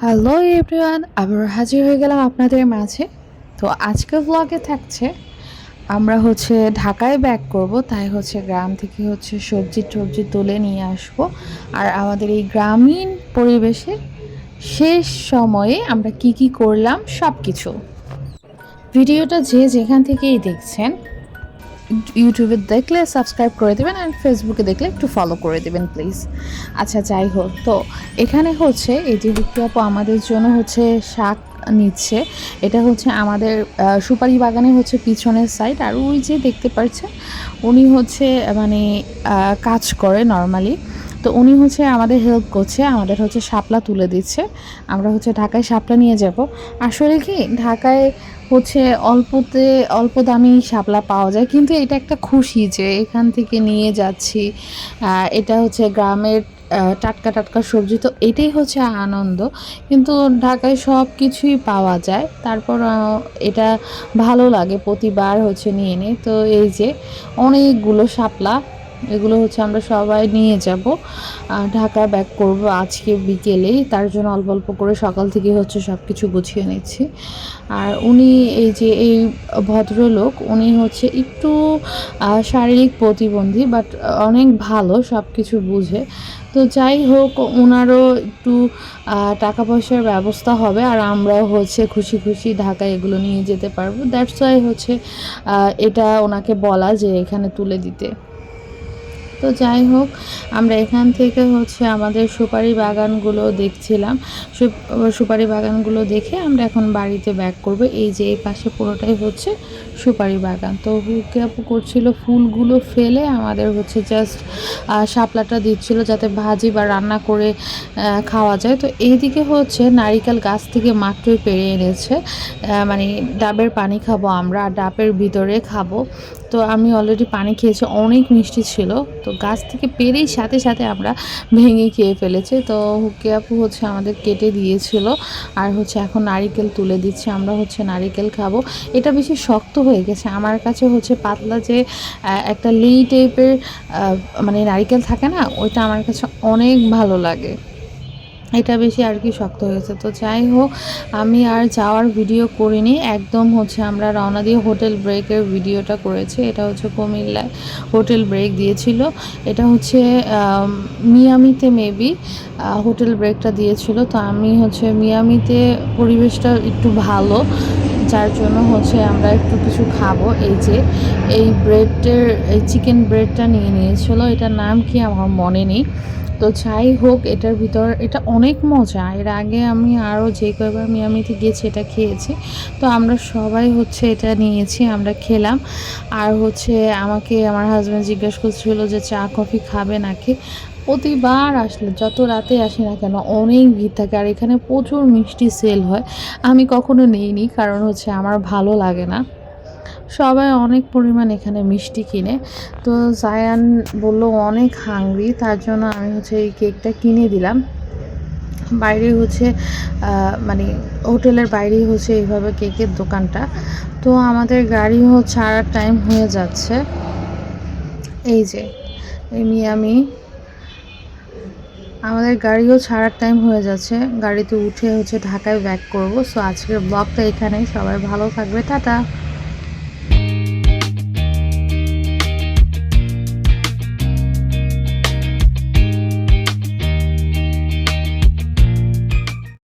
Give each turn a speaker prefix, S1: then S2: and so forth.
S1: Hello everyone আবার হাজির হয়ে গেলাম আপনাদের মাঝে। তো আজকের ব্লগে থাকছে, আমরা হচ্ছে ঢাকায় ব্যাক করব, তাই হচ্ছে গ্রাম থেকে হচ্ছে সবজি টবজি তুলে নিয়ে আসব। আর আমাদের এই গ্রামীণ পরিবেশে শেষ সময়ে আমরা কি কি করলাম সব কিছু ভিডিওটা যে যেখান থেকেই দেখছেন ইউটিউবে দেখলে সাবস্ক্রাইব করে দেবেন অ্যান্ড ফেসবুকে দেখলে একটু ফলো করে দেবেন প্লিজ আচ্ছা যাই হোক, তো এখানে হচ্ছে, এই যে বিক্রি আপু আমাদের জন্য হচ্ছে শাক নিচ্ছে, এটা হচ্ছে আমাদের সুপারি বাগানে হচ্ছে পিছনের সাইড আর ওই যে দেখতে পাচ্ছেন উনি হচ্ছে মানে কাজ করে নর্মালি তো উনি হচ্ছে আমাদের হেল্প করছে, আমাদের হচ্ছে শাপলা তুলে দিচ্ছে, আমরা হচ্ছে ঢাকায় শাপলা নিয়ে যাব। আসলে কি, ঢাকায় হচ্ছে অল্পতে, অল্প দামি শাপলা পাওয়া যায়। কিন্তু এটা একটা খুশি যে এখান থেকে নিয়ে যাচ্ছি। এটা হচ্ছে গ্রামের টাটকা টাটকা সবজি। তো এটাই হচ্ছে আনন্দ। কিন্তু ঢাকায় সব কিছুই পাওয়া যায়। তারপর এটা ভালো লাগে প্রতিবার হচ্ছে নিয়ে নিই তো এই যে অনেকগুলো শাপলা এগুলো হচ্ছে আমরা সবাই নিয়ে যাব। ঢাকা ব্যাক করব আজকে বিকেলেই তার জন্য অল্প অল্প করে সকাল থেকে হচ্ছে সব কিছু গুছিয়ে নিচ্ছি। আর উনি এই যে এই ভদ্রলোক, উনি হচ্ছে একটু শারীরিক প্রতিবন্ধী বাট অনেক ভালো সব কিছু বুঝে। তো যাই হোক ওনারও একটু টাকা পয়সার ব্যবস্থা হবে আর আমরাও হচ্ছে খুশি খুশি ঢাকায় এগুলো নিয়ে যেতে পারব। দ্যাটস ওয়াই হচ্ছে এটা ওনাকে বলা যে এখানে তুলে দিতে। তো যাই হোক, আমরা এখান থেকে হচ্ছে আমাদের সুপারি বাগানগুলো দেখছিলাম। সুপারি বাগানগুলো দেখে আমরা এখন বাড়িতে ব্যাক করব। এই যে এই পাশে পুরোটাই হচ্ছে সুপারি বাগান। তো হুকে আপু করছিল, ফুলগুলো ফেলে আমাদের হচ্ছে জাস্ট শাপলাটা দিচ্ছিল যাতে ভাজি বা রান্না করে খাওয়া যায়। তো এইদিকে হচ্ছে নারিকেল গাছ থেকে মাত্রই পেরে এনেছে। মানে ডাবের পানি খাব আমরা ডাবের ভিতরে খাব। তো আমি অলরেডি পানি খেয়েছি, অনেক মিষ্টি ছিল। তো গাছ থেকে পেরেই সাথে সাথে আমরা ভেঙে খেয়ে ফেলেছি। তো হুকে আপু হচ্ছে আমাদের কেটে দিয়েছিল আর হচ্ছে এখন নারিকেল তুলে দিচ্ছে, আমরা হচ্ছে নারিকেল খাব। এটা বেশি শক্ত হয়ে গেছে। আমার কাছে হচ্ছে পাতলা যে একটা লি টাইপের মানে নারিকেল থাকে না, ওইটা আমার কাছে অনেক ভালো লাগে। এটা বেশি আর কি শক্ত হয়েছে। তো যাই হোক, আমি আর যাওয়ার ভিডিও করিনি। একদম হচ্ছে আমরা রওনা দিয়ে হোটেল ব্রেকের ভিডিওটা করেছি। এটা হচ্ছে কুমিল্লায় হোটেল ব্রেক দিয়েছিল। এটা হচ্ছে মিয়ামিতে মেবি হোটেল ব্রেকটা দিয়েছিল। তো আমি হচ্ছে মিয়ামিতে পরিবেশটা একটু ভালো, যার জন্য হচ্ছে আমরা একটু কিছু খাব। এই যে, এই ব্রেডের এই চিকেন ব্রেডটা নিয়ে নিয়েছিল। এটার নাম কি আমার মনে নেই। তো যাই হোক, এটার ভিতর, এটা অনেক মজা। এর আগে আমি আরও যে কয়বার মিয়ামিতে গিয়েছি, এটা খেয়েছি। তো আমরা সবাই হচ্ছে এটা নিয়েছি, আমরা খেলাম। আর হচ্ছে আমাকে আমার হাজব্যান্ড জিজ্ঞেস করছিল যে, চা, কফি খাবে নাকি? প্রতিবার আসলে, যত রাতে আসি না কেন, অনেক ভিড় থাকে। আর এখানে প্রচুর মিষ্টি সেল হয়। আমি কখনো নিইনি, কারণ হচ্ছে আমার ভালো লাগে না। সবাই অনেক পরিমাণ এখানে মিষ্টি কিনে। তো জায়ান বলল, অনেক হাংরি তার জন্য আমি হচ্ছে এই কেকটা কিনে দিলাম। বাইরে হচ্ছে মানে হোটেলের বাইরেই হচ্ছে এইভাবে কেকের দোকানটা। তো আমাদের গাড়ি ছাড়ার টাইম হয়ে যাচ্ছে। এই যে, এই মিয়ামি। আমাদের গাড়িও ছাড়ার টাইম হয়ে যাচ্ছে। গাড়িতে উঠে হচ্ছে ঢাকায় ব্যাক করব। সো আজকের ব্লগটা এখানেই। সবাই ভালো থাকবে। টাটা।